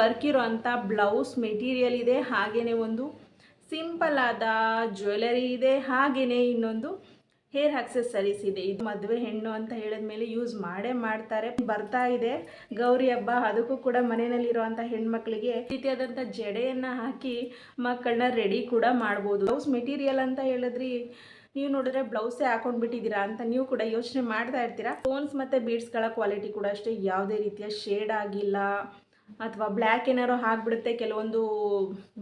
Work ಇರೋಂಥ blouse material ಇದೆ ಹಾಗೆಯೇ ಒಂದು ಸಿಂಪಲ್ ಆದ ಜ್ಯುವೆಲರಿ ಇದೆ ಹಾಗೆಯೇ ಇನ್ನೊಂದು ಹೇರ್ ಅಕ್ಸೆಸರೀಸ್ ಇದೆ. ಇದು ಮದುವೆ ಹೆಣ್ಣು ಅಂತ ಹೇಳಿದ ಮೇಲೆ ಯೂಸ್ ಮಾಡೇ ಮಾಡ್ತಾರೆ. ಬರ್ತಾ ಇದೆ. ಗೌರಿ ಹಬ್ಬ, ಅದಕ್ಕೂ ಕೂಡ ಮನೆಯಲ್ಲಿರುವಂಥ ಹೆಣ್ಮಕ್ಳಿಗೆ ರೀತಿಯಾದಂಥ ಜಡೆಯನ್ನು ಹಾಕಿ ಮಕ್ಕಳನ್ನ ರೆಡಿ ಕೂಡ ಮಾಡ್ಬೋದು. ಬ್ಲೌಸ್ ಮೆಟೀರಿಯಲ್ ಅಂತ ಹೇಳಿದ್ರಿ, ನೀವು ನೋಡಿದ್ರೆ ಬ್ಲೌಸೇ ಹಾಕೊಂಡ್ಬಿಟ್ಟಿದ್ದೀರಾ ಅಂತ ನೀವು ಕೂಡ ಯೋಚನೆ ಮಾಡ್ತಾ ಇರ್ತೀರಾ? ಸ್ಟೋನ್ಸ್ ಮತ್ತು ಬೀಡ್ಸ್ಗಳ ಕ್ವಾಲಿಟಿ ಕೂಡ ಅಷ್ಟೇ, ಯಾವುದೇ ರೀತಿಯ ಶೇಡ್ ಆಗಿಲ್ಲ. ಅಥವಾ ಬ್ಲ್ಯಾಕ್ ಏನಾರು ಆಗಿಬಿಡುತ್ತೆ ಕೆಲವೊಂದು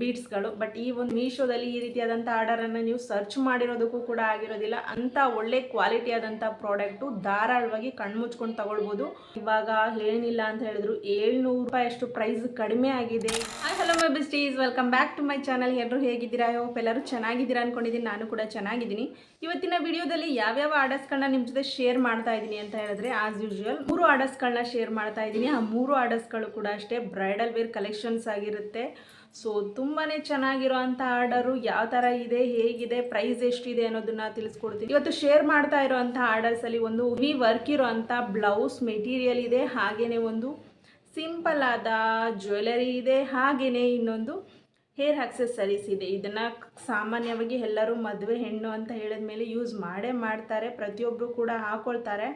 ಬೀಡ್ಸ್ಗಳು ಬಟ್ ಈ ಒಂದು ಮೀಶೋದಲ್ಲಿ ಈ ರೀತಿಯಾದಂಥ ಆರ್ಡರನ್ನು ನೀವು ಸರ್ಚ್ ಮಾಡಿರೋದಕ್ಕೂ ಕೂಡ ಆಗಿರೋದಿಲ್ಲ. ಅಂಥ ಒಳ್ಳೆ ಕ್ವಾಲಿಟಿ ಆದಂಥ ಪ್ರಾಡಕ್ಟು ಧಾರಾಳವಾಗಿ ಕಣ್ಮುಚ್ಕೊಂಡು ತಗೊಳ್ಬೋದು. ಇವಾಗ ಏನಿಲ್ಲ ಅಂತ ಹೇಳಿದ್ರು ಏಳ್ನೂರು ರೂಪಾಯಿ ಅಷ್ಟು ಪ್ರೈಸ್ ಕಡಿಮೆ ಆಗಿದೆ. Hello my besties welcome back to my channel ಎಲ್ಲರೂ ಹೇಗಿದ್ದೀರಾ? ಹೋಪ್ ಎಲ್ಲರೂ ಚೆನ್ನಾಗಿದ್ದೀರಾ ಅನ್ಕೊಂಡಿದ್ದೀನಿ. ನಾನು ಕೂಡ ಚೆನ್ನಾಗಿದ್ದೀನಿ. ಇವತ್ತಿನ ವಿಡಿಯೋದಲ್ಲಿ ಯಾವ್ಯಾವ ಆರ್ಡರ್ಸ್ಗಳನ್ನ ನಿಮ್ಮ ಜೊತೆ ಶೇರ್ ಮಾಡ್ತಾ ಇದ್ದೀನಿ ಅಂತ ಹೇಳಿದ್ರೆ ಆಸ್ ಯೂಶುವಲ್ ಮೂರು ಆರ್ಡರ್ಸ್ಗಳನ್ನ ಶೇರ್ ಮಾಡ್ತಾ ಇದ್ದೀನಿ. ಆ ಮೂರು ಆರ್ಡರ್ಸ್ಗಳು ಕೂಡ ಅಷ್ಟೇ. ಬ್ರೈಡಲ್ ವೇರ್ ಕಲೆಕ್ಷನ್ಸ್ ಆಗಿರುತ್ತೆ. ಸೊ ತುಂಬಾ ಚೆನ್ನಾಗಿರೋ ಅಂಥ ಆರ್ಡರು ಯಾವ ಥರ ಇದೆ, ಹೇಗಿದೆ, ಪ್ರೈಸ್ ಎಷ್ಟಿದೆ ಅನ್ನೋದನ್ನ ತಿಳಿಸ್ಕೊಡ್ತೀನಿ. ಇವತ್ತು ಶೇರ್ ಮಾಡ್ತಾ ಇರೋವಂಥ ಆರ್ಡರ್ಸಲ್ಲಿ ಒಂದು ವಿ ವರ್ಕ್ ಇರೋ ಬ್ಲೌಸ್ ಮೆಟೀರಿಯಲ್ ಇದೆ ಹಾಗೆಯೇ ಒಂದು ಸಿಂಪಲ್ ಆದ ಜ್ಯುವೆಲರಿ ಇದೆ ಹಾಗೆಯೇ ಇನ್ನೊಂದು ಹೇರ್ ಅಕ್ಸೆಸರೀಸ್ ಇದೆ. ಇದನ್ನು ಸಾಮಾನ್ಯವಾಗಿ ಎಲ್ಲರೂ ಮದುವೆ ಹೆಣ್ಣು ಅಂತ ಹೇಳಿದ ಮೇಲೆ ಯೂಸ್ ಮಾಡೇ ಮಾಡ್ತಾರೆ. ಪ್ರತಿಯೊಬ್ಬರು ಕೂಡ ಹಾಕೊಳ್ತಾರೆ.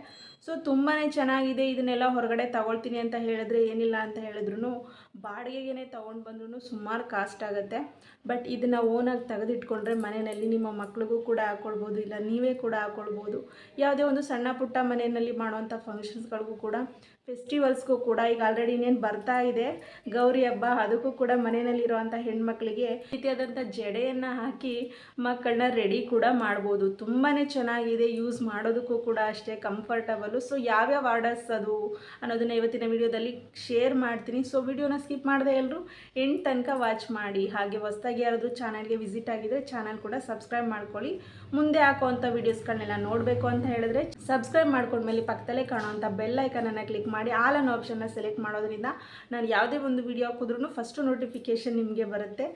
ಸೊ ತುಂಬಾ ಚೆನ್ನಾಗಿದೆ. ಇದನ್ನೆಲ್ಲ ಹೊರಗಡೆ ತಗೊಳ್ತೀನಿ ಅಂತ ಹೇಳಿದ್ರೆ ಏನಿಲ್ಲ ಅಂತ ಹೇಳಿದ್ರು ಬಾಡಿಗೆಗೇ ತೊಗೊಂಡು ಬಂದ್ರೂ ಸುಮಾರು ಕಾಸ್ಟ್ ಆಗುತ್ತೆ. ಬಟ್ ಇದನ್ನು ಓನಾಗಿ ತೆಗೆದಿಟ್ಕೊಂಡ್ರೆ ಮನೆಯಲ್ಲಿ ನಿಮ್ಮ ಮಕ್ಳಿಗೂ ಕೂಡ ಹಾಕ್ಕೊಳ್ಬೋದು ಇಲ್ಲ ನೀವೇ ಕೂಡ ಹಾಕ್ಕೊಳ್ಬೋದು ಯಾವುದೇ ಒಂದು ಸಣ್ಣ ಪುಟ್ಟ ಮನೆಯಲ್ಲಿ ಮಾಡುವಂಥ ಫಂಕ್ಷನ್ಸ್ಗಳಿಗೂ ಕೂಡ ಫೆಸ್ಟಿವಲ್ಸ್ಗೂ ಕೂಡ ಈಗ ಆಲ್ರೆಡಿ ಇನ್ನೇನು ಬರ್ತಾ ಇದೆ. ಗೌರಿ ಹಬ್ಬ ಅದಕ್ಕೂ ಕೂಡ ಮನೆಯಲ್ಲಿರುವಂಥ ಹೆಣ್ಮಕ್ಳಿಗೆ ರೀತಿಯಾದಂಥ ಜಡೆಯನ್ನು ಹಾಕಿ ಮಕ್ಕಳನ್ನ ರೆಡಿ ಕೂಡ ಮಾಡ್ಬೋದು. ತುಂಬಾ ಚೆನ್ನಾಗಿದೆ ಯೂಸ್ ಮಾಡೋದಕ್ಕೂ ಕೂಡ ಅಷ್ಟೇ ಕಂಫರ್ಟಬಲು ಸೊ ಯಾವ್ಯಾವ ಆರ್ಡರ್ಸ್ ಅದು ಅನ್ನೋದನ್ನ ಇವತ್ತಿನ ವಿಡಿಯೋದಲ್ಲಿ ಶೇರ್ ಮಾಡ್ತೀನಿ. ಸೊ ವಿಡಿಯೋನ ಸ್ಕಿಪ್ ಮಾಡದೆ ಎಲ್ಲರೂ ಎಂಟು ತನಕ ವಾಚ್ ಮಾಡಿ. ಹಾಗೆ ಹೊಸದಾಗಿ ಯಾರಾದರೂ ಚಾನಲ್ಗೆ ವಿಸಿಟ್ ಆಗಿದ್ದರೆ ಚಾನಲ್ ಕೂಡ ಸಬ್ಸ್ಕ್ರೈಬ್ ಮಾಡ್ಕೊಳ್ಳಿ. ಮುಂದೆ ಹಾಕುವಂಥ ವೀಡಿಯೋಸ್ಗಳನ್ನೆಲ್ಲ ನೋಡಬೇಕು ಅಂತ ಹೇಳಿದ್ರೆ ಸಬ್ಸ್ಕ್ರೈಬ್ ಮಾಡ್ಕೊಂಡ್ಮೇಲೆ ಪಕ್ಕದಲ್ಲೇ ಕಾಣುವಂಥ ಬೆಲ್ ಐಕನನ್ನು ಕ್ಲಿಕ್ ಮಾಡಿ ಆಲ್ ಅನ್ನೋ ಆಪ್ಷನ್ನ ಸೆಲೆಕ್ಟ್ ಮಾಡೋದ್ರಿಂದ ನಾನು ಯಾವುದೇ ಒಂದು ವಿಡಿಯೋ ಹಾಕಿದ್ರೂ ಫಸ್ಟು ನೋಟಿಫಿಕೇಷನ್ ನಿಮಗೆ ಬರುತ್ತೆ.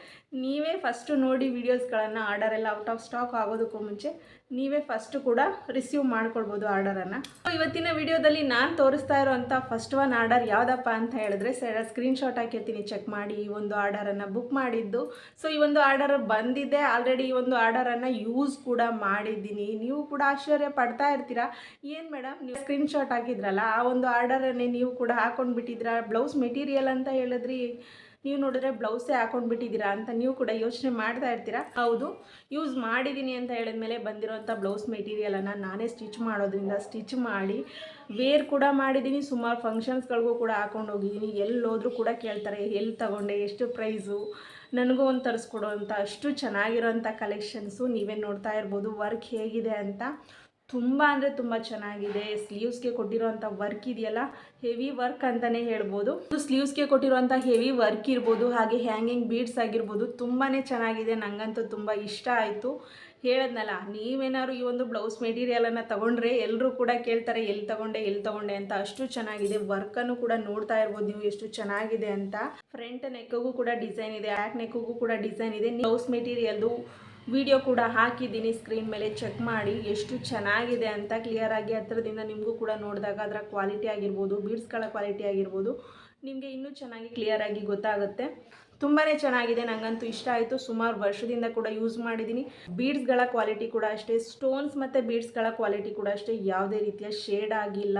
ನೀವೇ ಫಸ್ಟು ನೋಡಿ ವೀಡಿಯೋಸ್ಗಳನ್ನು ಆರ್ಡರ್ ಎಲ್ಲ ಔಟ್ ಆಫ್ ಸ್ಟಾಕ್ ಆಗೋದಕ್ಕೂ ಮುಂಚೆ ನೀವೇ ಫಸ್ಟು ಕೂಡ ರಿಸೀವ್ ಮಾಡ್ಕೊಳ್ಬೋದು ಆರ್ಡರನ್ನು ಇವತ್ತಿನ ವಿಡಿಯೋದಲ್ಲಿ ನಾನು ತೋರಿಸ್ತಾ ಇರೋವಂಥ ಫಸ್ಟ್ ಒನ್ ಆರ್ಡರ್ ಯಾವುದಪ್ಪ ಅಂತ ಹೇಳಿದ್ರೆ ಸ್ಕ್ರೀನ್ಶಾಟ್ ಹಾಕಿರ್ತೀನಿ ಚೆಕ್ ಮಾಡಿ ಈ ಒಂದು ಆರ್ಡರನ್ನು ಬುಕ್ ಮಾಡಿದ್ದು. ಸೊ ಈ ಒಂದು ಆರ್ಡರ್ ಬಂದಿದೆ ಆಲ್ರೆಡಿ ಈ ಒಂದು ಆರ್ಡರನ್ನು ಯೂಸ್ ಕೂಡ ಮಾಡಿದ್ದೀನಿ. ನೀವು ಕೂಡ ಆಶ್ಚರ್ಯ ಪಡ್ತಾ ಇರ್ತೀರಾ? ಏನು ಮೇಡಮ್ ನೀವು ಸ್ಕ್ರೀನ್ಶಾಟ್ ಹಾಕಿದ್ರಲ್ಲ, ಆ ಒಂದು ಆರ್ಡರನ್ನೇ ನೀವು ಕೂಡ ಹಾಕೊಂಡು ಬಿಟ್ಟಿದ್ದೀರಾ ಬ್ಲೌಸ್ ಮೆಟೀರಿಯಲ್ ಅಂತ ಹೇಳಿದ್ರಿ. ನೀವು ನೋಡಿದ್ರೆ ಬ್ಲೌಸೇ ಹಾಕೊಂಡು ಬಿಟ್ಟಿದ್ದೀರಾ ಅಂತ ನೀವು ಕೂಡ ಯೋಚನೆ ಮಾಡ್ತಾ ಇರ್ತೀರಾ? ಹೌದು. ಯೂಸ್ ಮಾಡಿದ್ದೀನಿ ಅಂತ ಹೇಳಿದ್ಮೇಲೆ ಬಂದಿರೋಂಥ ಬ್ಲೌಸ್ ಮೆಟೀರಿಯಲನ್ನು ನಾನೇ ಸ್ಟಿಚ್ ಮಾಡೋದ್ರಿಂದ ಸ್ಟಿಚ್ ಮಾಡಿ ವೇರ್ ಕೂಡ ಮಾಡಿದ್ದೀನಿ ಸುಮಾರು ಫಂಕ್ಷನ್ಸ್ಗಳಿಗೂ ಕೂಡ ಹಾಕೊಂಡು ಹೋಗಿದ್ದೀನಿ ಎಲ್ಲೋದ್ರೂ ಕೂಡ ಕೇಳ್ತಾರೆ, ಎಲ್ಲಿ ತಗೊಂಡೆ, ಎಷ್ಟು ಪ್ರೈಸು ನನಗೂ ಒಂದು ತರಿಸ್ಕೊಡೋ ಅಂತ. ಅಷ್ಟು ಚೆನ್ನಾಗಿರೋಂಥ ಕಲೆಕ್ಷನ್ಸು ನೀವೇ ನೋಡ್ತಾ ಇರ್ಬೋದು. ವರ್ಕ್ ಹೇಗಿದೆ ಅಂತ. ತುಂಬ ಅಂದರೆ ತುಂಬ ಚೆನ್ನಾಗಿದೆ. ಸ್ಲೀವ್ಸ್ಗೆ ಕೊಟ್ಟಿರೋವಂಥ ವರ್ಕ್ ಇದೆಯಲ್ಲ ಹೆವಿ ವರ್ಕ್ ಅಂತಲೇ ಹೇಳ್ಬೋದು. ಸ್ಲೀವ್ಸ್ಗೆ ಕೊಟ್ಟಿರೋಂಥ ಹೆವಿ ವರ್ಕ್ ಇರ್ಬೋದು, ಹಾಗೆ ಹ್ಯಾಂಗಿಂಗ್ ಬೀಡ್ಸ್ ಆಗಿರ್ಬೋದು ತುಂಬಾ ಚೆನ್ನಾಗಿದೆ. ನನಗಂತೂ ತುಂಬ ಇಷ್ಟ ಆಯಿತು. ಹೇಳದ್ನಲ್ಲ, ನೀವೇನಾದ್ರು ಈ ಒಂದು ಬ್ಲೌಸ್ ಮೆಟೀರಿಯಲನ್ನು ತಗೊಂಡ್ರೆ ಎಲ್ಲರೂ ಕೂಡ ಕೇಳ್ತಾರೆ ಎಲ್ಲಿ ತಗೊಂಡೆ ಎಲ್ಲಿ ತೊಗೊಂಡೆ ಅಂತ. ಅಷ್ಟು ಚೆನ್ನಾಗಿದೆ. ವರ್ಕನ್ನು ಕೂಡ ನೋಡ್ತಾ ಇರ್ಬೋದು ನೀವು ಎಷ್ಟು ಚೆನ್ನಾಗಿದೆ ಅಂತ. ಫ್ರಂಟ್ ನೆಕ್ಕಿಗೂ ಕೂಡ ಡಿಸೈನ್ ಇದೆ ಬ್ಯಾಕ್ ನೆಕ್ಕಿಗೂ ಕೂಡ ಡಿಸೈನ್ ಇದೆ. ಬ್ಲೌಸ್ ಮೆಟೀರಿಯಲ್ದು ವಿಡಿಯೋ ಕೂಡ ಹಾಕಿದ್ದೀನಿ ಸ್ಕ್ರೀನ್ ಮೇಲೆ ಚೆಕ್ ಮಾಡಿ ಎಷ್ಟು ಚೆನ್ನಾಗಿದೆ ಅಂತ ಕ್ಲಿಯರಾಗಿ ಹತ್ರದಿಂದ ನಿಮಗೂ ಕೂಡ ನೋಡಿದಾಗ ಅದರ ಕ್ವಾಲಿಟಿ ಆಗಿರ್ಬೋದು ಬೀಡ್ಸ್ಗಳ ಕ್ವಾಲಿಟಿ ಆಗಿರ್ಬೋದು, ನಿಮಗೆ ಇನ್ನೂ ಚೆನ್ನಾಗಿ ಕ್ಲಿಯರಾಗಿ ಗೊತ್ತಾಗುತ್ತೆ. ತುಂಬಾ ಚೆನ್ನಾಗಿದೆ ನನಗಂತೂ ಇಷ್ಟ ಆಯಿತು. ಸುಮಾರು ವರ್ಷದಿಂದ ಕೂಡ ಯೂಸ್ ಮಾಡಿದ್ದೀನಿ. ಬೀಡ್ಸ್ಗಳ ಕ್ವಾಲಿಟಿ ಕೂಡ ಅಷ್ಟೇ ಸ್ಟೋನ್ಸ್ ಮತ್ತು ಬೀಡ್ಸ್ಗಳ ಕ್ವಾಲಿಟಿ ಕೂಡ ಅಷ್ಟೇ, ಯಾವುದೇ ರೀತಿಯ ಶೇಡ್ ಆಗಿಲ್ಲ.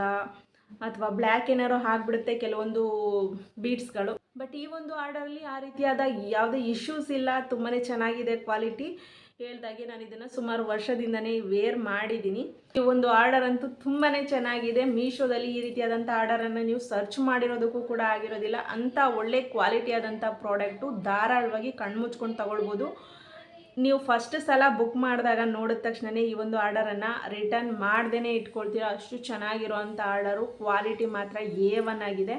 ಅಥವಾ ಬ್ಲ್ಯಾಕ್ ಏನಾರು ಆಗಿಬಿಡುತ್ತೆ, ಕೆಲವೊಂದು ಬೀಡ್ಸ್ಗಳು ಬಟ್ ಈ ಒಂದು ಆರ್ಡರಲ್ಲಿ ಆ ರೀತಿಯಾದ ಯಾವುದೇ ಇಶ್ಯೂಸ್ ಇಲ್ಲ ತುಂಬಾ ಚೆನ್ನಾಗಿದೆ ಕ್ವಾಲಿಟಿ ಹೇಳ್ದಾಗೆ ನಾನು ಇದನ್ನು ಸುಮಾರು ವರ್ಷದಿಂದನೇ ವೇರ್ ಮಾಡಿದ್ದೀನಿ. ಈ ಒಂದು ಆರ್ಡರ್ ಅಂತೂ ತುಂಬಾ ಚೆನ್ನಾಗಿದೆ. ಮೀಶೋದಲ್ಲಿ ಈ ರೀತಿಯಾದಂಥ ಆರ್ಡರನ್ನು ನೀವು ಸರ್ಚ್ ಮಾಡಿರೋದಕ್ಕೂ ಕೂಡ ಆಗಿರೋದಿಲ್ಲ. ಅಂಥ ಒಳ್ಳೆ ಕ್ವಾಲಿಟಿ ಆದಂಥ ಪ್ರಾಡಕ್ಟು ಧಾರಾಳವಾಗಿ ಕಣ್ಮುಚ್ಕೊಂಡು ತಗೊಳ್ಬೋದು. ನೀವು ಫಸ್ಟ್ ಸಲ ಬುಕ್ ಮಾಡಿದಾಗ ನೋಡಿದ ತಕ್ಷಣವೇ ಈ ಒಂದು ಆರ್ಡರನ್ನು ರಿಟರ್ನ್ ಮಾಡ್ದೇ ಇಟ್ಕೊಳ್ತೀರ. ಅಷ್ಟು ಚೆನ್ನಾಗಿರೋವಂಥ ಆರ್ಡರು ಕ್ವಾಲಿಟಿ ಮಾತ್ರ ಒನ್ ಆಗಿದೆ.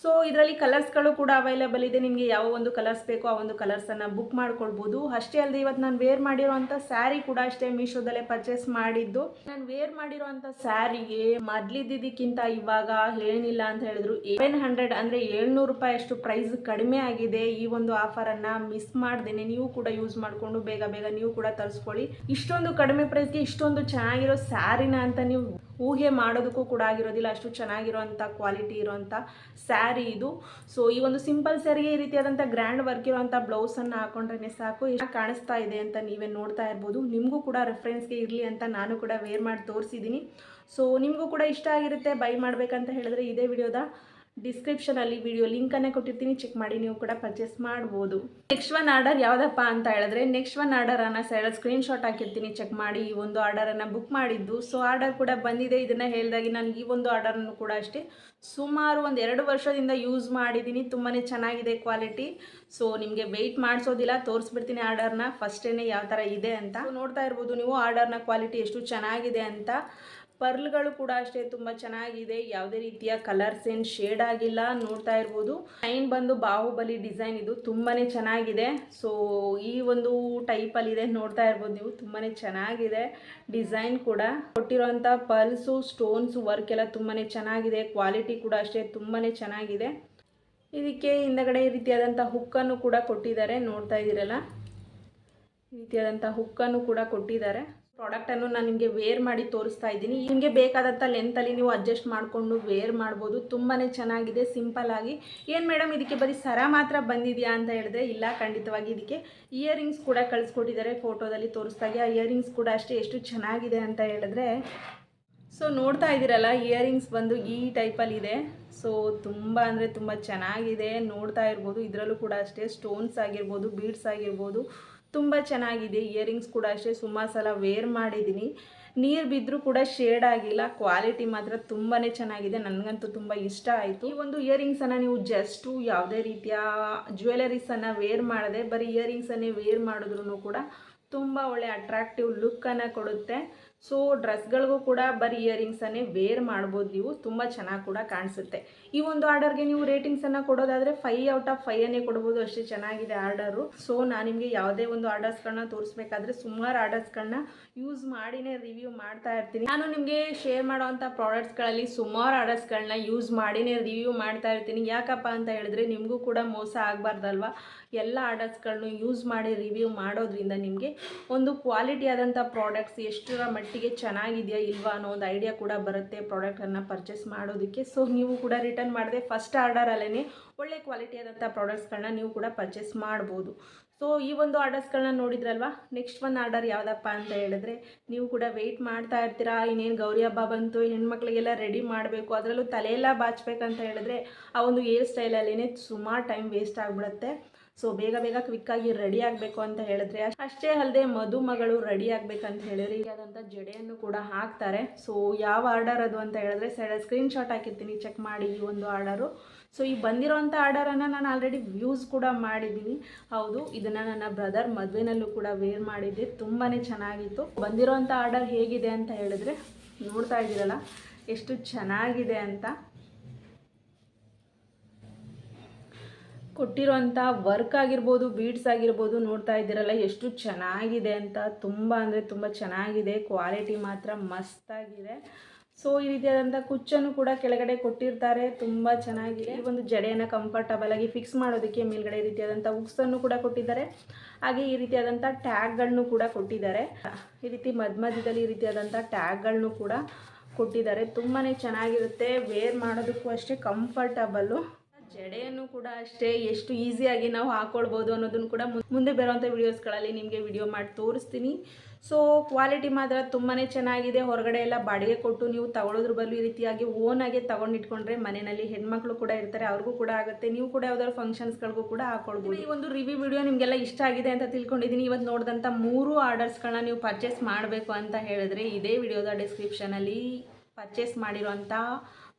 ಸೊ ಇದರಲ್ಲಿ ಕಲರ್ಸ್ಗಳು ಕೂಡ ಅವೈಲೇಬಲ್ ಇದೆ. ನಿಮಗೆ ಯಾವ ಒಂದು ಕಲರ್ಸ್ ಬೇಕೋ ಆ ಒಂದು ಕಲರ್ಸನ್ನು ಬುಕ್ ಮಾಡ್ಕೊಳ್ಬೋದು. ಅಷ್ಟೇ ಅಲ್ಲದೆ ಇವತ್ತು ನಾನು ವೇರ್ ಮಾಡಿರೋವಂಥ ಸ್ಯಾರಿ ಕೂಡ ಅಷ್ಟೇ ಮೀಶೋದಲ್ಲೇ ಪರ್ಚೇಸ್ ಮಾಡಿದ್ದು. ನಾನು ವೇರ್ ಮಾಡಿರೋವಂಥ ಸ್ಯಾರಿಗೆ ಮೊದಲಿದ್ದಕ್ಕಿಂತ ಇವಾಗ ಏನಿಲ್ಲ ಅಂತ ಹೇಳಿದ್ರು ಏನ್ ಹಂಡ್ರೆಡ್ ಅಂದರೆ ಏಳ್ನೂರು ರೂಪಾಯಿ ಅಷ್ಟು ಪ್ರೈಸ್ ಕಡಿಮೆ ಆಗಿದೆ. ಈ ಒಂದು ಆಫರನ್ನು ಮಿಸ್ ಮಾಡ್ದೇನೆ. ನೀವು ಕೂಡ ಯೂಸ್ ಮಾಡಿಕೊಂಡು ಬೇಗ ಬೇಗ ನೀವು ಕೂಡ ತರಿಸ್ಕೊಳ್ಳಿ. ಇಷ್ಟೊಂದು ಕಡಿಮೆ ಪ್ರೈಸ್ಗೆ ಇಷ್ಟೊಂದು ಚೆನ್ನಾಗಿರೋ ಸ್ಯಾರಿನ ಅಂತ ನೀವು ಊಹೆ ಮಾಡೋದಕ್ಕೂ ಕೂಡ ಆಗಿರೋದಿಲ್ಲ. ಅಷ್ಟು ಚೆನ್ನಾಗಿರೋವಂಥ ಕ್ವಾಲಿಟಿ ಇರೋವಂಥ ಸ್ಯಾರಿ ಇದು. ಸೊ ಈ ಒಂದು ಸಿಂಪಲ್ ಸ್ಯಾರಿಗೆ ಈ ರೀತಿಯಾದಂಥ ಗ್ರ್ಯಾಂಡ್ ವರ್ಕ್ ಇರೋಂಥ ಬ್ಲೌಸನ್ನು ಹಾಕೊಂಡ್ರೆ ಸಾಕು. ಎಷ್ಟು ಕಾಣಿಸ್ತಾ ಇದೆ ಅಂತ ನೀವೇ ನೋಡ್ತಾ ಇರ್ಬೋದು. ನಿಮಗೂ ಕೂಡ ರೆಫ್ರೆನ್ಸ್ಗೆ ಇರಲಿ ಅಂತ ನಾನು ಕೂಡ ವೇರ್ ಮಾಡಿ ತೋರಿಸಿದ್ದೀನಿ. ಸೊ ನಿಮಗೂ ಕೂಡ ಇಷ್ಟ ಆಗಿರುತ್ತೆ ಬೈ ಮಾಡಬೇಕಂತ ಹೇಳಿದ್ರೆ ಇದೇ ವಿಡಿಯೋದ ಡಿಸ್ಕ್ರಿಪ್ಷನಲ್ಲಿ ವಿಡಿಯೋ ಲಿಂಕನ್ನೇ ಕೊಟ್ಟಿರ್ತೀನಿ. ಚೆಕ್ ಮಾಡಿ ನೀವು ಕೂಡ ಪರ್ಚೇಸ್ ಮಾಡ್ಬೋದು. ನೆಕ್ಸ್ಟ್ ಒನ್ ಆರ್ಡರ್ ಯಾವುದಪ್ಪ ಅಂತ ಹೇಳಿದ್ರೆ ನೆಕ್ಸ್ಟ್ ಒನ್ ಆರ್ಡರನ್ನು ಸೈಡಲ್ಲಿ ಸ್ಕ್ರೀನ್ಶಾಟ್ ಹಾಕಿರ್ತೀನಿ. ಚೆಕ್ ಮಾಡಿ ಈ ಒಂದು ಆರ್ಡರನ್ನು ಬುಕ್ ಮಾಡಿದ್ದು. ಸೊ ಆರ್ಡರ್ ಕೂಡ ಬಂದಿದೆ. ಇದನ್ನು ಹೇಳಿದಾಗೆ ನಾನು ಈ ಒಂದು ಆರ್ಡರನ್ನು ಕೂಡ ಅಷ್ಟೇ ಸುಮಾರು ಒಂದು ಎರಡು ವರ್ಷದಿಂದ ಯೂಸ್ ಮಾಡಿದ್ದೀನಿ. ತುಂಬಾ ಚೆನ್ನಾಗಿದೆ ಕ್ವಾಲಿಟಿ ಸೊ ನಿಮಗೆ ವೆಯ್ಟ್ ಮಾಡಿಸೋದಿಲ್ಲ, ತೋರಿಸ್ಬಿಡ್ತೀನಿ ಆರ್ಡರ್ನ ಫಸ್ಟೇ ಯಾವ ಥರ ಇದೆ ಅಂತ. ನೋಡ್ತಾ ಇರ್ಬೋದು ನೀವು ಆರ್ಡರ್ನ ಕ್ವಾಲಿಟಿ ಎಷ್ಟು ಚೆನ್ನಾಗಿದೆ ಅಂತ. ಪರ್ಲ್ಗಳು ಕೂಡ ಅಷ್ಟೇ ತುಂಬ ಚೆನ್ನಾಗಿದೆ. ಯಾವುದೇ ರೀತಿಯ ಕಲರ್ಸ್ ಏನು ಶೇಡ್ ಆಗಿಲ್ಲ, ನೋಡ್ತಾ ಇರ್ಬೋದು. ಲೈನ್ ಬಂದು ಬಾಹುಬಲಿ ಡಿಸೈನ್ ಇದು ತುಂಬಾ ಚೆನ್ನಾಗಿದೆ. ಸೊ ಈ ಒಂದು ಟೈಪಲ್ಲಿದೆ ನೋಡ್ತಾ ಇರ್ಬೋದು ನೀವು. ತುಂಬಾ ಚೆನ್ನಾಗಿದೆ ಡಿಸೈನ್ ಕೂಡ. ಕೊಟ್ಟಿರೋಂಥ ಪರ್ಲ್ಸು ಸ್ಟೋನ್ಸ್ ವರ್ಕ್ ಎಲ್ಲ ತುಂಬಾ ಚೆನ್ನಾಗಿದೆ. ಕ್ವಾಲಿಟಿ ಕೂಡ ಅಷ್ಟೇ ತುಂಬಾ ಚೆನ್ನಾಗಿದೆ. ಇದಕ್ಕೆ ಹಿಂದಗಡೆ ಈ ರೀತಿಯಾದಂಥ ಹುಕ್ಕನ್ನು ಕೂಡ ಕೊಟ್ಟಿದ್ದಾರೆ. ನೋಡ್ತಾ ಇದ್ದೀರಲ್ಲ? ಈ ರೀತಿಯಾದಂಥ ಹುಕ್ಕನ್ನು ಕೂಡ ಕೊಟ್ಟಿದ್ದಾರೆ. ಪ್ರಾಡಕ್ಟನ್ನು ನಾನು ನಿಮಗೆ ವೇರ್ ಮಾಡಿ ತೋರಿಸ್ತಾ ಇದ್ದೀನಿ. ನಿಮಗೆ ಬೇಕಾದಂಥ ಲೆಂತಲ್ಲಿ ನೀವು ಅಡ್ಜಸ್ಟ್ ಮಾಡಿಕೊಂಡು ವೇರ್ ಮಾಡ್ಬೋದು. ತುಂಬಾ ಚೆನ್ನಾಗಿದೆ ಸಿಂಪಲ್ ಆಗಿ. ಏನು ಮೇಡಮ್ ಇದಕ್ಕೆ ಬರೀ ಸರ ಮಾತ್ರ ಬಂದಿದೆಯಾ ಅಂತ ಹೇಳಿದ್ರೆ ಇಲ್ಲ, ಖಂಡಿತವಾಗಿ ಇದಕ್ಕೆ ಇಯರಿಂಗ್ಸ್ ಕೂಡ ಕಳಿಸ್ಕೊಟ್ಟಿದ್ದಾರೆ ಫೋಟೋದಲ್ಲಿ ತೋರಿಸ್ದಾಗೆ ಆ ಇಯರಿಂಗ್ಸ್ ಕೂಡ ಅಷ್ಟೇ ಎಷ್ಟು ಚೆನ್ನಾಗಿದೆ ಅಂತ ಹೇಳಿದ್ರೆ ಸೊ ನೋಡ್ತಾ ಇದ್ದೀರಲ್ಲ ಇಯರಿಂಗ್ಸ್ ಬಂದು ಈ ಟೈಪಲ್ಲಿದೆ ಸೊ ತುಂಬ ಅಂದರೆ ತುಂಬ ಚೆನ್ನಾಗಿದೆ, ನೋಡ್ತಾ ಇರ್ಬೋದು. ಇದರಲ್ಲೂ ಕೂಡ ಅಷ್ಟೇ ಸ್ಟೋನ್ಸ್ ಆಗಿರ್ಬೋದು ಬೀಡ್ಸ್ ಆಗಿರ್ಬೋದು. ತುಂಬ ಚೆನ್ನಾಗಿದೆ. ಇಯರಿಂಗ್ಸ್ ಕೂಡ ಅಷ್ಟೇ. ಸುಮಾರು ಸಲ ವೇರ್ ಮಾಡಿದ್ದೀನಿ ನೀರು ಬಿದ್ದರೂ ಕೂಡ ಶೇಡ್ ಆಗಿಲ್ಲ. ಕ್ವಾಲಿಟಿ ಮಾತ್ರ ತುಂಬಾ ಚೆನ್ನಾಗಿದೆ. ನನಗಂತೂ ತುಂಬ ಇಷ್ಟ ಆಯಿತು. ಈ ಒಂದು ಇಯರಿಂಗ್ಸನ್ನು ನೀವು ಜಸ್ಟು ಯಾವುದೇ ರೀತಿಯ ಜ್ಯುವೆಲರೀಸನ್ನು ವೇರ್ ಮಾಡದೆ, ಬರೀ ಇಯರಿಂಗ್ಸನ್ನೇ ವೇರ್ ಮಾಡಿದ್ರೂ ಕೂಡ ತುಂಬ ಒಳ್ಳೆ ಅಟ್ರಾಕ್ಟಿವ್ ಲುಕ್ಕನ್ನು ಕೊಡುತ್ತೆ. ಸೊ ಡ್ರೆಸ್ಗಳಿಗೂ ಕೂಡ ಬರೀ ಇಯರಿಂಗ್ಸನ್ನೇ ವೇರ್ ಮಾಡ್ಬೋದು ನೀವು. ತುಂಬ ಚೆನ್ನಾಗಿ ಕೂಡ ಕಾಣಿಸುತ್ತೆ. ಈ ಒಂದು ಆರ್ಡರ್ಗೆ ನೀವು ರೇಟಿಂಗ್ಸನ್ನು ಕೊಡೋದಾದರೆ ಫೈ ಔಟ್ ಆಫ್ ಫೈಯನ್ನೇ ಕೊಡ್ಬೋದು. ಅಷ್ಟೇ ಚೆನ್ನಾಗಿದೆ ಆರ್ಡರು ಸೊ ನಾನು ನಿಮಗೆ ಯಾವುದೇ ಒಂದು ಆರ್ಡರ್ಸ್ಗಳನ್ನ ತೋರಿಸ್ಬೇಕಾದ್ರೆ ಸುಮಾರು ಆರ್ಡರ್ಸ್ಗಳನ್ನ ಯೂಸ್ ಮಾಡಿನೇ ರಿವ್ಯೂ ಮಾಡ್ತಾ ಇರ್ತೀನಿ. ನಾನು ನಿಮಗೆ ಶೇರ್ ಮಾಡೋವಂಥ ಪ್ರಾಡಕ್ಟ್ಸ್ಗಳಲ್ಲಿ ಸುಮಾರು ಆರ್ಡರ್ಸ್ಗಳನ್ನ ಯೂಸ್ ಮಾಡಿನೇ ರಿವ್ಯೂ ಮಾಡ್ತಾ ಇರ್ತೀನಿ. ಯಾಕಪ್ಪ ಅಂತ ಹೇಳಿದ್ರೆ ನಿಮಗೂ ಕೂಡ ಮೋಸ ಆಗಬಾರ್ದಲ್ವಾ? ಎಲ್ಲ ಆರ್ಡರ್ಸ್ಗಳನ್ನೂ ಯೂಸ್ ಮಾಡಿ ರಿವ್ಯೂ ಮಾಡೋದ್ರಿಂದ ನಿಮಗೆ ಒಂದು ಕ್ವಾಲಿಟಿ ಆದಂಥ ಪ್ರಾಡಕ್ಟ್ಸ್ ಎಷ್ಟರ ಮಟ್ಟಿಗೆ ಚೆನ್ನಾಗಿದೆಯಾ ಇಲ್ವಾ ಅನ್ನೋ ಒಂದು ಐಡಿಯಾ ಕೂಡ ಬರುತ್ತೆ ಪ್ರಾಡಕ್ಟನ್ನು ಪರ್ಚೇಸ್ ಮಾಡೋದಕ್ಕೆ. ಸೊ ನೀವು ಕೂಡ ರಿಟರ್ನ್ ಮಾಡಿದೆ ಫಸ್ಟ್ ಆರ್ಡರಲ್ಲೇ ಒಳ್ಳೆ ಕ್ವಾಲಿಟಿ ಆದಂಥ ಪ್ರಾಡಕ್ಟ್ಸ್ಗಳನ್ನ ನೀವು ಕೂಡ ಪರ್ಚೇಸ್ ಮಾಡ್ಬೋದು. ಸೊ ಈ ಒಂದು ಆರ್ಡರ್ಸ್ಗಳನ್ನ ನೋಡಿದ್ರಲ್ವಾ? ನೆಕ್ಸ್ಟ್ ಒಂದು ಆರ್ಡರ್ ಯಾವುದಪ್ಪ ಅಂತ ಹೇಳಿದ್ರೆ, ನೀವು ಕೂಡ ವೆಯ್ಟ್ ಮಾಡ್ತಾ ಇರ್ತೀರಾ? ಇನ್ನೇನು ಗೌರಿ ಹಬ್ಬ ಬಂತು, ಹೆಣ್ಮಕ್ಳಿಗೆಲ್ಲ ರೆಡಿ ಮಾಡಬೇಕು, ಅದರಲ್ಲೂ ತಲೆಯೆಲ್ಲ ಬಾಚ್ಬೇಕಂತ ಹೇಳಿದ್ರೆ ಆ ಒಂದು ಏರ್ ಸ್ಟೈಲಲ್ಲೇ ಸುಮಾರು ಟೈಮ್ ವೇಸ್ಟ್ ಆಗಿಬಿಡುತ್ತೆ. ಸೊ ಬೇಗ ಬೇಗ ಕ್ವಿಕ್ಕಾಗಿ ರೆಡಿ ಆಗಬೇಕು ಅಂತ ಹೇಳಿದ್ರೆ, ಅಷ್ಟೇ ಅಲ್ಲದೆ ಮದುಮಗಳು ರೆಡಿ ಆಗ್ಬೇಕಂತ ಹೇಳಿದ್ರೆ ಆದಂಥ ಜಡೆಯನ್ನು ಕೂಡ ಹಾಕ್ತಾರೆ. ಸೊ ಯಾವ ಆರ್ಡರ್ ಅದು ಅಂತ ಹೇಳಿದ್ರೆ ಸೈಡಲ್ಲಿ ಸ್ಕ್ರೀನ್ಶಾಟ್ ಹಾಕಿರ್ತೀನಿ ಚೆಕ್ ಮಾಡಿ ಈ ಒಂದು ಆರ್ಡರು ಸೊ ಈ ಬಂದಿರೋಂಥ ಆರ್ಡರನ್ನು ನಾನು ಆಲ್ರೆಡಿ ವ್ಯೂಸ್ ಕೂಡ ಮಾಡಿದ್ದೀನಿ. ಹೌದು, ಇದನ್ನು ನನ್ನ ಬ್ರದರ್ ಮದುವೆನಲ್ಲೂ ಕೂಡ ವೇರ್ ಮಾಡಿದ್ದೆ. ತುಂಬಾ ಚೆನ್ನಾಗಿತ್ತು. ಬಂದಿರೋಂಥ ಆರ್ಡರ್ ಹೇಗಿದೆ ಅಂತ ಹೇಳಿದ್ರೆ, ನೋಡ್ತಾ ಇದ್ದೀರಲ್ಲ, ಎಷ್ಟು ಚೆನ್ನಾಗಿದೆ ಅಂತ. ಕೊಟ್ಟಿರೋಂಥ ವರ್ಕ್ ಆಗಿರ್ಬೋದು ಬೀಡ್ಸ್ ಆಗಿರ್ಬೋದು ನೋಡ್ತಾ ಇದ್ದೀರಲ್ಲ, ಎಷ್ಟು ಚೆನ್ನಾಗಿದೆ ಅಂತ. ತುಂಬ ಅಂದರೆ ತುಂಬ ಚೆನ್ನಾಗಿದೆ. ಕ್ವಾಲಿಟಿ ಮಾತ್ರ ಮಸ್ತಾಗಿದೆ ಸೊ ಈ ರೀತಿಯಾದಂಥ ಕುಚ್ಚನ್ನು ಕೂಡ ಕೆಳಗಡೆ ಕೊಟ್ಟಿರ್ತಾರೆ. ತುಂಬ ಚೆನ್ನಾಗಿದೆ ಈ ಒಂದು ಜಡೆಯನ್ನು ಕಂಫರ್ಟಬಲ್ ಆಗಿ ಫಿಕ್ಸ್ ಮಾಡೋದಕ್ಕೆ ಮೇಲ್ಗಡೆ ರೀತಿಯಾದಂಥ ಉಕ್ಸನ್ನು ಕೂಡ ಕೊಟ್ಟಿದ್ದಾರೆ. ಹಾಗೆ ಈ ರೀತಿಯಾದಂಥ ಟ್ಯಾಗ್ಗಳನ್ನು ಕೂಡ ಕೊಟ್ಟಿದ್ದಾರೆ. ಈ ರೀತಿ ಮಧ್ಯ ಮಧ್ಯದಲ್ಲಿ ಈ ರೀತಿಯಾದಂಥ ಟ್ಯಾಗ್ಗಳನ್ನು ಕೂಡ ಕೊಟ್ಟಿದ್ದಾರೆ. ತುಂಬಾ ಚೆನ್ನಾಗಿರುತ್ತೆ. ವೇರ್ ಮಾಡೋದಕ್ಕೂ ಅಷ್ಟೇ ಕಂಫರ್ಟಬಲ್ಲು ಜಡೆಯನ್ನು ಕೂಡ ಅಷ್ಟೇ ಎಷ್ಟು ಈಸಿಯಾಗಿ ನಾವು ಹಾಕೊಳ್ಬೋದು ಅನ್ನೋದನ್ನು ಕೂಡ ಮುಂದೆ ಬರುವಂಥ ವಿಡಿಯೋಸ್ಗಳಲ್ಲಿ ನಿಮಗೆ ವಿಡಿಯೋ ಮಾಡಿ ತೋರಿಸ್ತೀನಿ. ಸೊ ಕ್ವಾಲಿಟಿ ಮಾತ್ರ ತುಂಬಾ ಚೆನ್ನಾಗಿದೆ. ಹೊರಗಡೆ ಎಲ್ಲ ಬಾಡಿಗೆ ಕೊಟ್ಟು ನೀವು ತಗೊಳ್ಳೋದ್ರ ಬದಲು ಈ ರೀತಿಯಾಗಿ ಓನಾಗೆ ತಗೊಂಡಿಟ್ಕೊಂಡ್ರೆ ಮನೆಯಲ್ಲಿ ಹೆಣ್ಮಕ್ಳು ಕೂಡ ಇರ್ತಾರೆ, ಅವ್ರಿಗೂ ಕೂಡ ಆಗುತ್ತೆ. ನೀವು ಕೂಡ ಯಾವ್ದಾದ್ರು ಫಂಕ್ಷನ್ಸ್ಗಳಿಗೂ ಕೂಡ ಹಾಕೊಳ್ಬೋದು. ಈ ಒಂದು ರಿವ್ಯೂ ವಿಡಿಯೋ ನಿಮಗೆಲ್ಲ ಇಷ್ಟ ಆಗಿದೆ ಅಂತ ತಿಳ್ಕೊಂಡಿದ್ದೀನಿ. ಇವತ್ತು ನೋಡಿದಂಥ ಮೂರು ಆರ್ಡರ್ಸ್ಗಳನ್ನ ನೀವು ಪರ್ಚೇಸ್ ಮಾಡಬೇಕು ಅಂತ ಹೇಳಿದ್ರೆ ಇದೇ ವಿಡಿಯೋದ ಡಿಸ್ಕ್ರಿಪ್ಷನಲ್ಲಿ ಪರ್ಚೇಸ್ ಮಾಡಿರೋಂಥ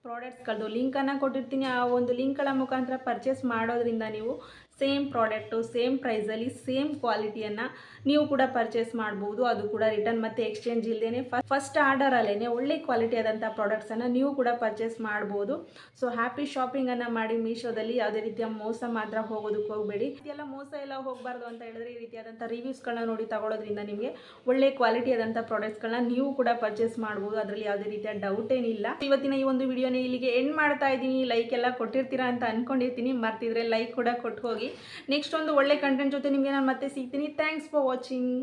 ಪ್ರಾಡಕ್ಟ್ಸ್ಗಳದ್ದು ಲಿಂಕನ್ನು ಕೊಟ್ಟಿರ್ತೀನಿ. ಆ ಒಂದು ಲಿಂಕ್ಗಳ ಮುಖಾಂತರ ಪರ್ಚೇಸ್ ಮಾಡೋದ್ರಿಂದ ನೀವು ಸೇಮ್ ಪ್ರಾಡಕ್ಟು ಸೇಮ್ ಪ್ರೈಸಲ್ಲಿ ಸೇಮ್ ಕ್ವಾಲಿಟಿಯನ್ನು ನೀವು ಕೂಡ ಪರ್ಚೇಸ್ ಮಾಡ್ಬೋದು. ಅದು ಕೂಡ ರಿಟರ್ನ್ ಮತ್ತು ಎಕ್ಸ್ಚೇಂಜ್ ಇಲ್ಲದೇ ಫಸ್ಟ್ ಆರ್ಡರಲ್ಲೇ ಒಳ್ಳೆ ಕ್ವಾಲಿಟಿ ಆದಂಥ ಪ್ರಾಡಕ್ಟ್ಸನ್ನು ನೀವು ಕೂಡ ಪರ್ಚೇಸ್ ಮಾಡ್ಬೋದು. ಸೊ ಹ್ಯಾಪಿ ಶಾಪಿಂಗನ್ನು ಮಾಡಿ ಮೀಶೋದಲ್ಲಿ ಯಾವುದೇ ರೀತಿಯ ಮೋಸ ಮಾತ್ರ ಹೋಗೋದಕ್ಕೆ ಹೋಗಬೇಡಿ. ಇದೆಲ್ಲ ಮೋಸ ಎಲ್ಲ ಹೋಗಬಾರ್ದು ಅಂತ ಹೇಳಿದ್ರೆ ಈ ರೀತಿಯಾದಂಥ ರಿವ್ಯೂಸ್ಗಳನ್ನ ನೋಡಿ ತಗೊಳ್ಳೋದ್ರಿಂದ ನಿಮಗೆ ಒಳ್ಳೆ ಕ್ವಾಲಿಟಿ ಆದಂಥ ಪ್ರಾಡಕ್ಟ್ಸ್ಗಳನ್ನ ನೀವು ಕೂಡ ಪರ್ಚೇಸ್ ಮಾಡ್ಬೋದು. ಅದರಲ್ಲಿ ಯಾವುದೇ ರೀತಿಯ ಡೌಟ್ ಏನಿಲ್ಲ. ಇವತ್ತಿನ ಈ ಒಂದು ವಿಡಿಯೋನ ಇಲ್ಲಿಗೆ ಎಂಡ್ ಮಾಡ್ತಾ ಇದ್ದೀನಿ. ಲೈಕ್ ಎಲ್ಲ ಕೊಟ್ಟಿರ್ತೀರಾ ಅಂತ ಅನ್ಕೊಂಡಿರ್ತೀನಿ. ಮರ್ತಿದ್ರೆ ಲೈಕ್ ಕೂಡ ಕೊಟ್ಟು ಹೋಗಿ. ನೆಕ್ಸ್ಟ್ ಒಂದು ಒಳ್ಳೆ ಕಂಟೆಂಟ್ ಜೊತೆ ನಿಮಗೆ ನಾನು ಮತ್ತೆ ಸಿಗ್ತೀನಿ. Thanks for watching